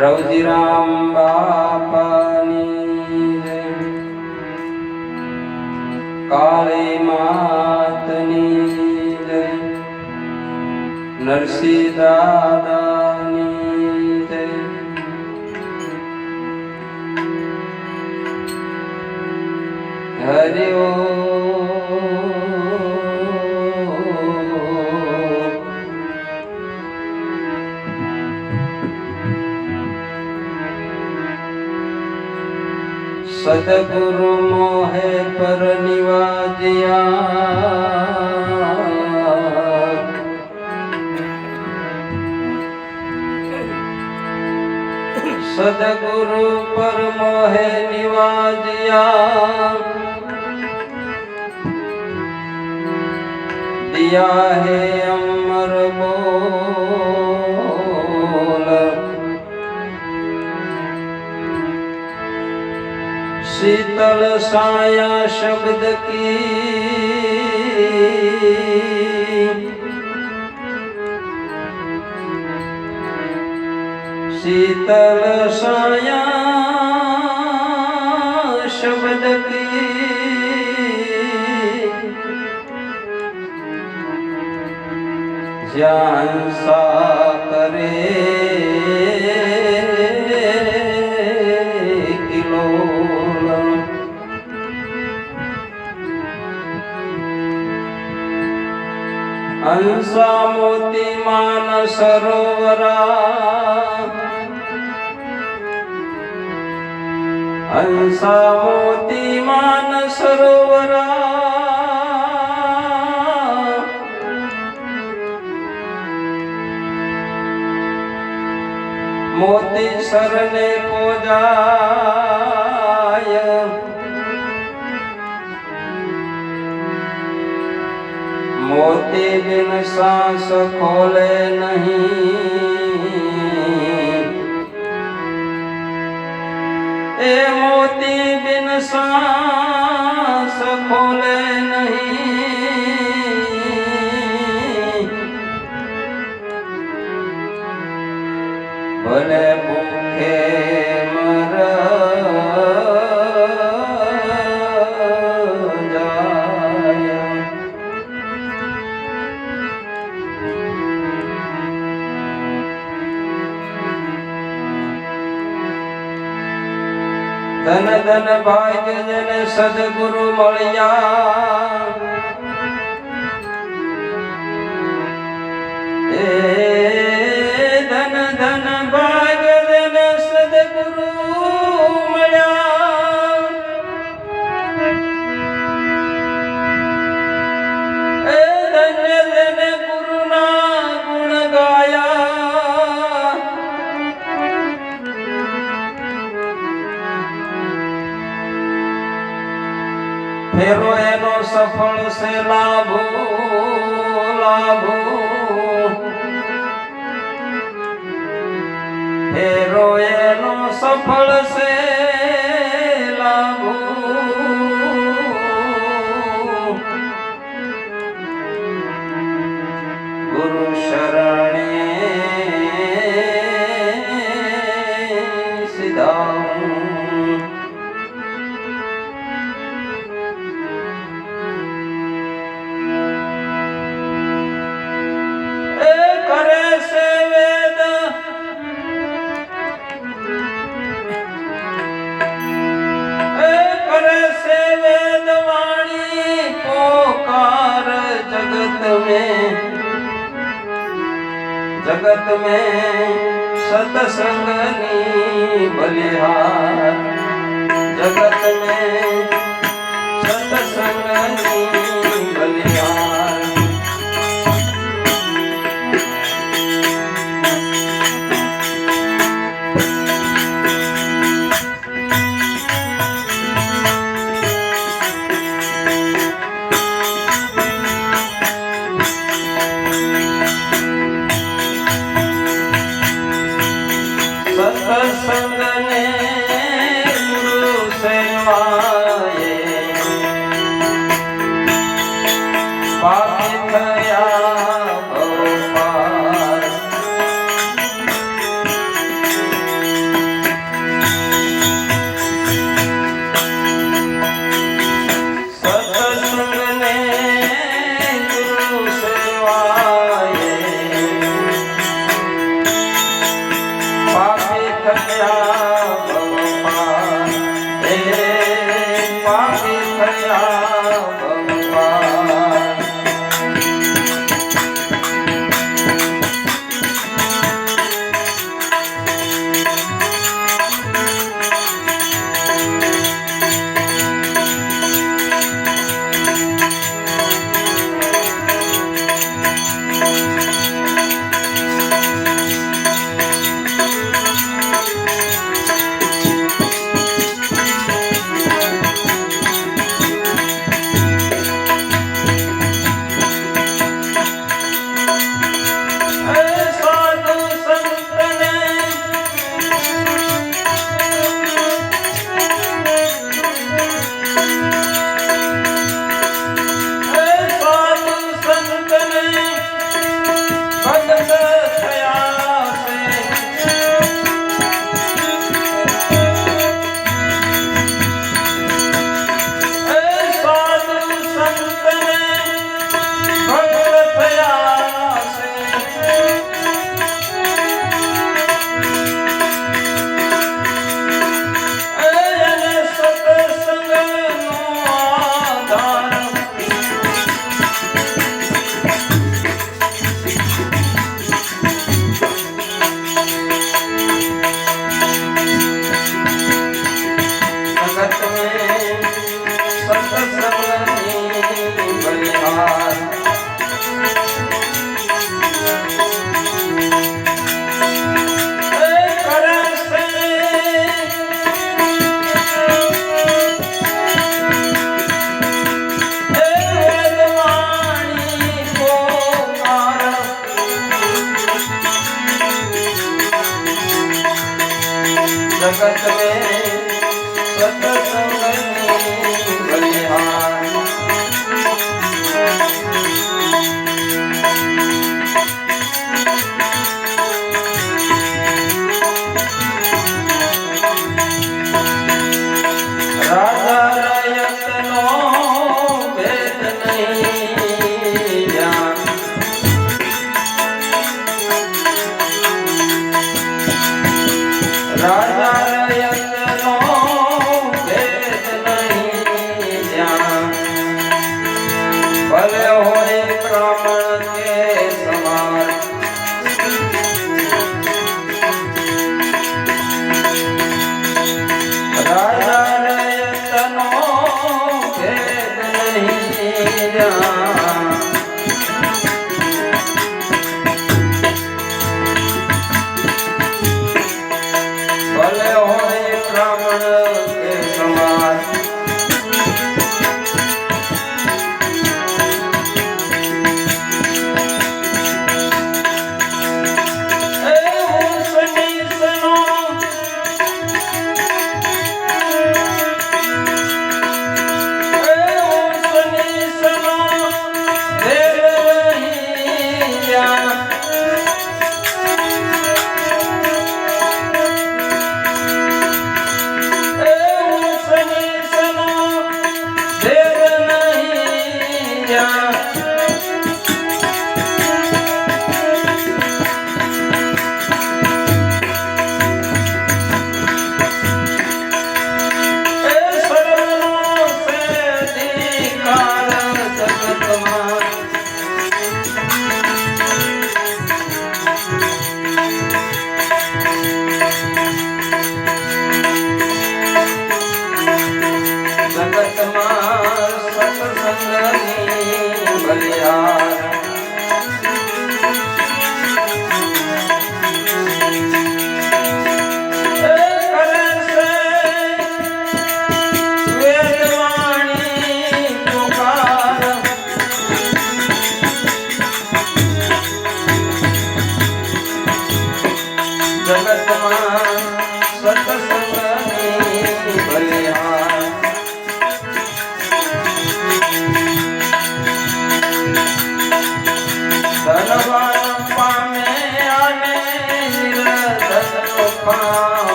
रौतिराम्बापाले मातनि। नर्सिदा हरि ओम्। સદગુરુ મોહે પર નિવાજ્યા સદગુરુ પર મોહે નિવાજ્યા દિયા હે અમર બોલ शीतल साया शब्द की शीतल साया शब्द की ज्ञान सा करे હંસા મોતી માન સરોવરા. હંસા મોતી માન સરોવરા. મોતી સરને કો મોતી બિન સાસ ખોલે નહીં. એ મોતી બિન સાસ ખોલે નહીં. ભલે ભૂખે ધન ભાગ્ય જન સદગુરુ મળ્યા. એ ફેરો એનો સફળ છે લાભો લાભો. ફેરો એનો સફળ છે જગત में સત્સંગની બલિહાર. જગત में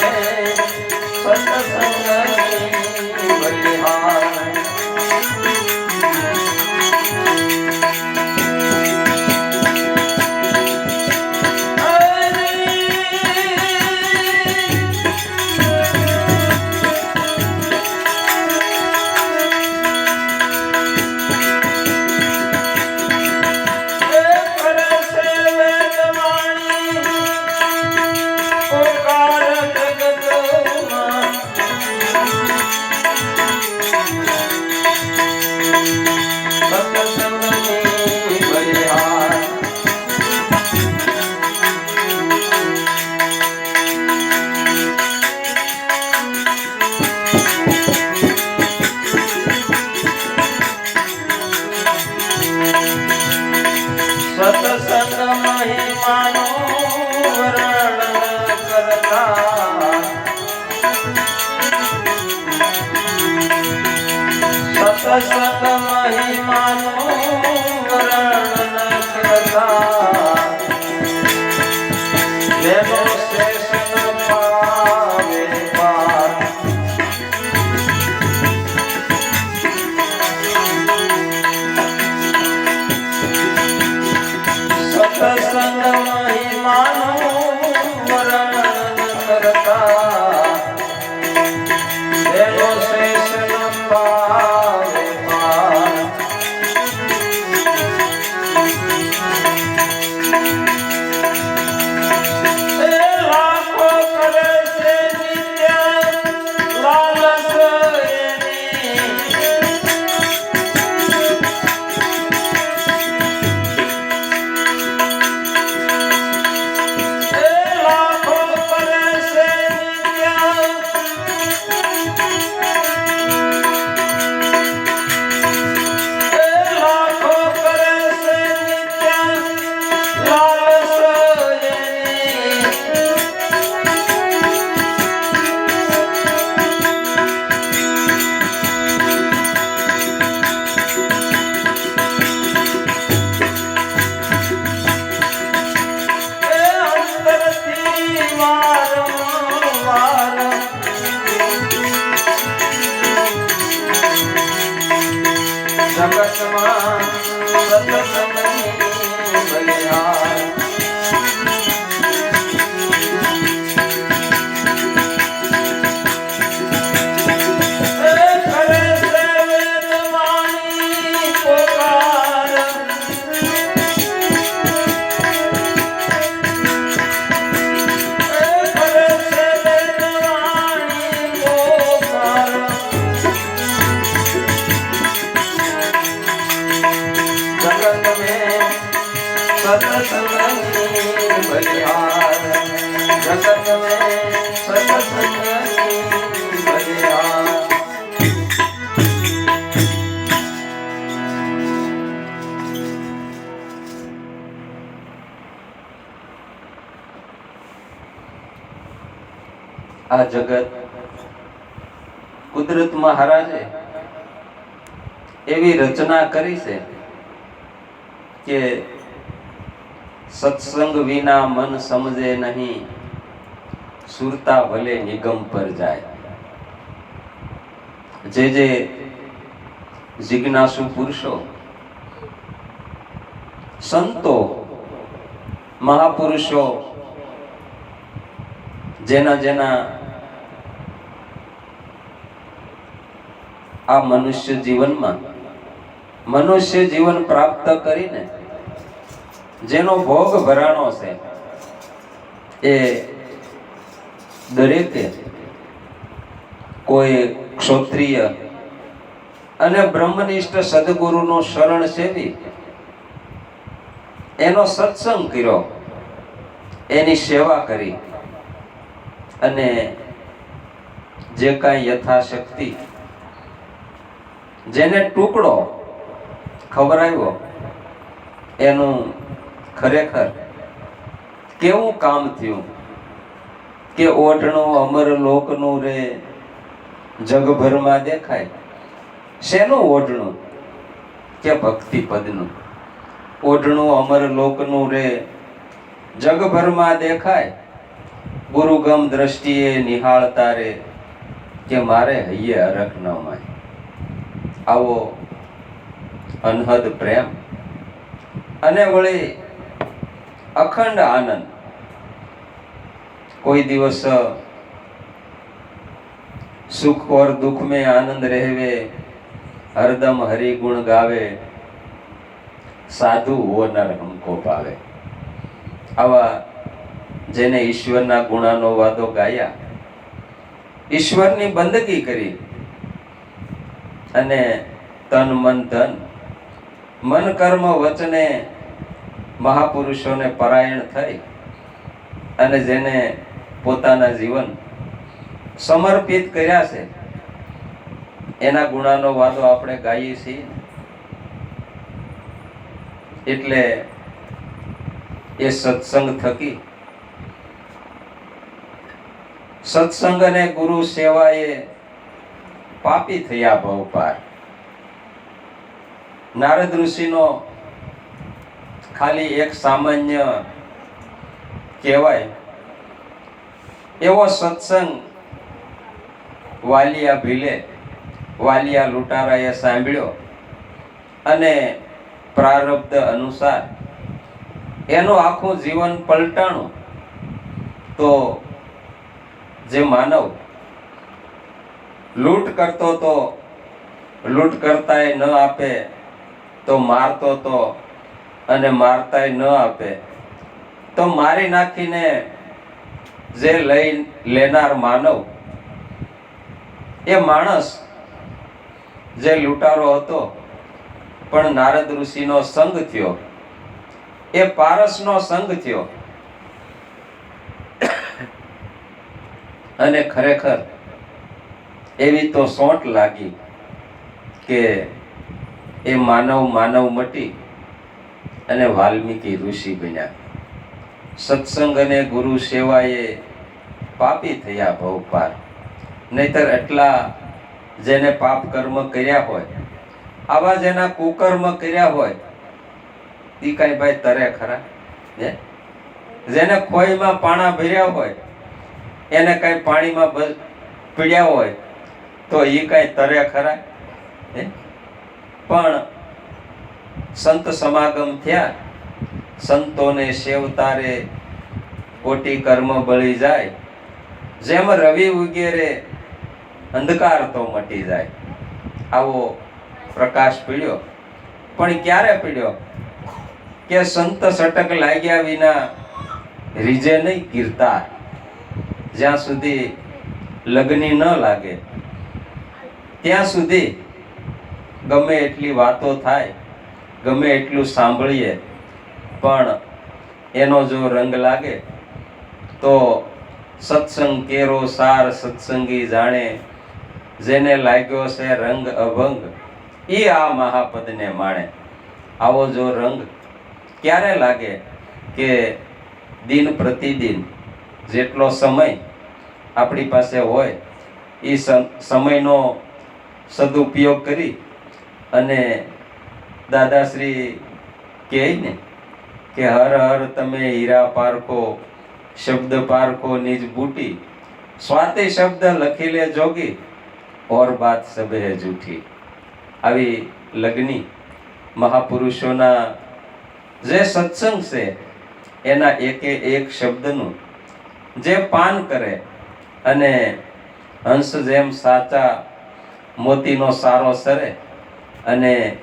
સંત સંગ બલિહાર જગતમાં સત્સંગની આ જગત કુદરત મહારાજે એવી રચના કરી છે કે સત્સંગ વિના મન સમજે નહીં, સુરતા ભલે નિગમ પર જાય. જે જે જિજ્ઞાસુ પુરુષો, સંતો, મહાપુરુષો, જેના જેના આ મનુષ્ય જીવનમાં મનુષ્ય જીવન પ્રાપ્ત કરીને જેનો ભોગ ભરાણો છે, એ દરેકે કોઈ ક્ષોત્રિય અને બ્રહ્મનિષ્ઠ સદગુરુનો શરણ સેવી એનો સત્સંગ કર્યો, એની સેવા કરી અને જે કાંઈ યથાશક્તિ જેને ટુકડો ખવડાવ્યો એનું ખરેખર કેવું કામ થયું? કે ઓઢણું, અમર લોકનું રે જગભરમાં દેખાય? શેનું ઓઢણું? કે ભક્તિ પદનું ઓઢણું, અમર લોકનું રે જગભરમાં દેખાય? ગુરુગમ દ્રષ્ટિએ નિહાળતા રે કે મારે હૈયે અરખ ન માય. આવો અનહદ પ્રેમ અને વળી અખંડ આનંદ. કોઈ દિવસ સુખ ઓર દુઃખ મેં આનંદ રહેવે, હરદમ હરિ ગુણ ગાવે, સાધુ હો નર હમકો પાવે. આવા જેને ઈશ્વરના ગુણાનો વાદો ગાયા, ઈશ્વરની બંદગી કરી અને તન, મન, ધન. મન, કર્મ, વચને મહાપુરુષોને પરાયણ થઈ અને જેને પોતાના જીવન સમર્પિત કર્યા છે. એના ગુણાનો વાદો આપણે ગાઈએ છીએ. એટલે એ સત્સંગ થકી. સત્સંગ અને ગુરુ સેવાએ પાપી થયા ભવ પાર. નારદ ઋષિનો ખાલી એક સામાન્ય કહેવાય એવો સત્સંગ વાલિયા ભીલે, વાલિયા લૂંટારાએ સાંભળ્યો અને પ્રારબ્ધ અનુસાર એનું આખું જીવન પલટાણું તો જે માનવ લૂંટ કરતો તો, લૂંટ કરતાય ન આપે, તો મારતો તો અને મારતાય ન આપે. તો મારી નાખીને જે લઈ લેનાર માનવ, એ માણસ જે લૂંટારો હતો, પણ નારદ ઋષિનો સંગ થયો. એ પારસનો સંગ થયો. અને ખરેખર એવી તો સોંટ લાગી કે એ માનવ માનવ મટી અને વાલ્મીકી ઋષિ બન્યા. સત્સંગ અને ગુરુ સેવાએ પાપી થયા ભવ પાર નહીતર એટલા જેને પાપ કર્મ કર્યા હોય, આવા જેના કુકર્મ કર્યા હોય એ કઈ ભાઈ તરે ખરા, હે? જેને ખોઈમાં પાણા ભર્યા હોય, એને કઈ પાણીમાં પીડ્યા હોય તો એ કઈ તરે ખરા પણ સંત સમાગમ થયા, સંતોને સેવતારે કોટી કર્મ બળી જાય. જેમ રવિ વગેરે અંધકાર તો મટી જાય. આવો પ્રકાશ પીડ્યો. પણ ક્યારે પીડ્યો? કે સંત સટક લાગ્યા વિના રીજે નહીં કીર્તા જ્યાં સુધી લગ્ની ન લાગે. ત્યાં સુધી ગમે એટલી વાતો થાય, ગમે એટલું સાંભળીએ, પણ એનો જો રંગ લાગે, તો સત્સંગ કેરો સાર સત્સંગી જાણે, જેને લાગ્યો છે રંગ અભંગ એ આ મહાપદને માણે. આવો જો રંગ ક્યારે લાગે કે દિન પ્રતિદિન જેટલો સમય આપણી પાસે હોય એ સમયનો સદુપયોગ કરી અને દાદાશ્રી કહે ને કે હર હર તમે હીરા પારખો, શબ્દ પારખો, નિજ બૂટી. સ્વાતે શબ્દ લખી લે જોગી, ઓર બાત સબે જૂઠી. આવી લગ્ની મહાપુરુષોના જે સત્સંગ છે, એના એકે એક શબ્દનું જે પાન કરે અને હંસ જેમ સાચા મોતીનો સારો સરે અને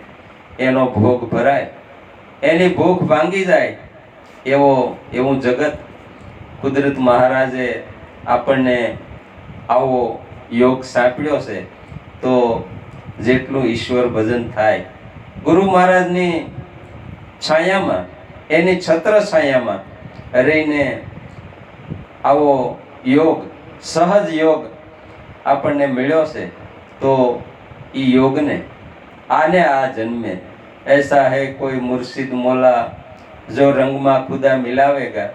એનો ભોગ ભરાય. એની ભૂખ ભાંગી જાય એવો, એવું જગત કુદરત મહારાજે આપણને આવો યોગ સાંપડ્યો છે. તો જેટલું ઈશ્વર ભજન થાય. ગુરુ મહારાજની છાયામાં, એની છત્ર છાયામાં રહીને આવો યોગ, સહજ યોગ આપણને મળ્યો છે. તો એ યોગને આને આ જન્મે. એસા હે કોઈ મુર્શિદ મોલા જો રંગમાં ખુદા મિલાવેગા.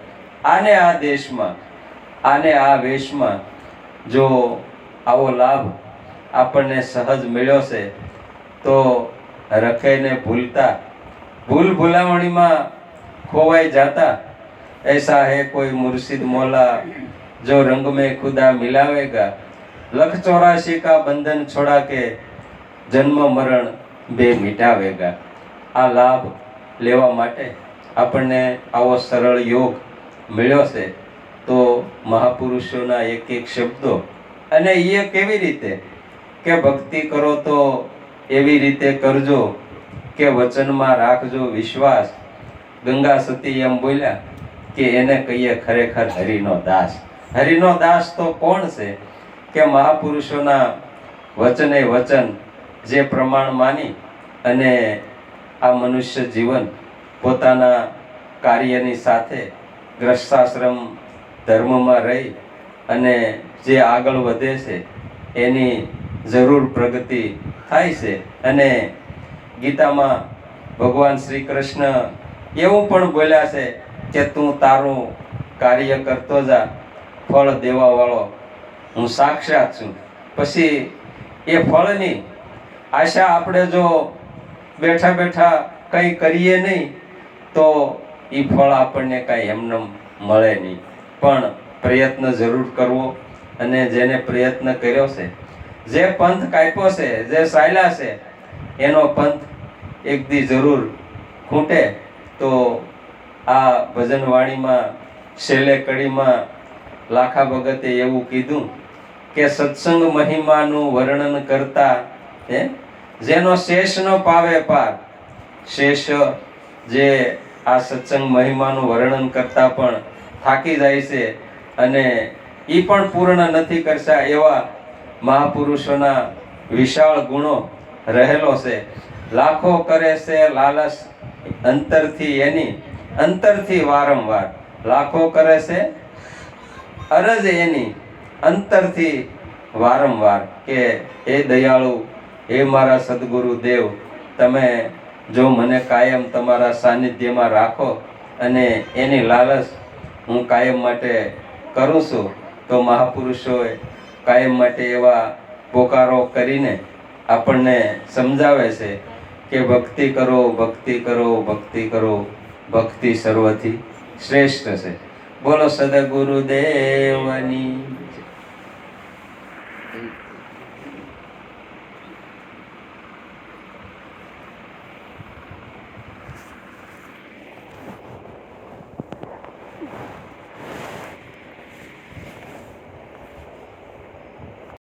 આને આ દેશમાં, આને આ વેશમાં જો આવો લાભ આપણને સહજ મળ્યો છે, તો રખેને ભૂલતા, ભૂલ ભૂલાવણીમાં ખોવાઈ જાતા. એસા હે કોઈ મુર્શિદ મોલા જો રંગ મેં ખુદા મિલાવેગા. લખ ચોરાશી કા બંધન છોડા કે જન્મ મરણ બે મિટાવેગા આ લાભ લેવા માટે આપણને આવો સરળ યોગ મળ્યો છે. તો મહાપુરુષોના એક એક શબ્દો અને એ કેવી રીતે? કે ભક્તિ કરો તો એવી રીતે કરજો કે વચનમાં રાખજો વિશ્વાસ. ગંગા સતી એમ બોલ્યા કે એને કહીએ ખરેખર હરિનો દાસ. હરિનો દાસ તો કોણ છે? કે મહાપુરુષોના વચને વચન જે પ્રમાણ માની અને આ મનુષ્ય જીવન પોતાના કાર્યની સાથે ગ્રસ્તાશ્રમ ધર્મમાં રહી અને જે આગળ વધે છે, એની જરૂર પ્રગતિ થાય છે. અને ગીતામાં ભગવાન શ્રી કૃષ્ણ એવું પણ બોલ્યા છે કે તું તારું કાર્ય કરતો જા, ફળ દેવા વાળો હું સાક્ષાત છું. પછી એ ફળની આશા આપણે જો બેઠા બેઠા કંઈ કરીએ નહીં, તો એ ફળ આપણને કાંઈ એમને મળે નહીં. પણ પ્રયત્ન જરૂર કરવો અને જેને પ્રયત્ન કર્યો છે, જે પંથ કાપ્યો છે, જે સાયલા છે, એનો પંથ એક દી જરૂર ખૂટે, તો આ ભજનવાણીમાં, છેલ્લે કડીમાં લાખા ભગતે એવું કીધું કે સત્સંગ મહિમાનું વર્ણન કરતા, હે? જેનો શેષ ન પાવે પાર શેષ જે આ સત્સંગ મહિમાનું વર્ણન કરતા પણ થાકી જાય છે અને એ પણ પૂર્ણ નથી કરતા એવા મહાપુરુષોના વિશાળ ગુણો રહેલો છે. લાખો કરે છે લાલચ અંતરથી એની, અંતરથી વારંવાર. લાખો કરે છે અરજ એની અંતરથી વારંવાર કે એ દયાળુ, હે મારા સદગુરુ દેવ, તમે જો મને કાયમ તમારા સાનિધ્યમાં રાખો અને એની લાલચ હું કાયમ માટે કરું છું, તો મહાપુરુષોએ કાયમ માટે એવા પોકારો કરીને આપણને સમજાવે છે કે, ભક્તિ કરો ભક્તિ કરો ભક્તિ કરો, ભક્તિ સર્વથી શ્રેષ્ઠ છે. બોલો સદગુરુદેવની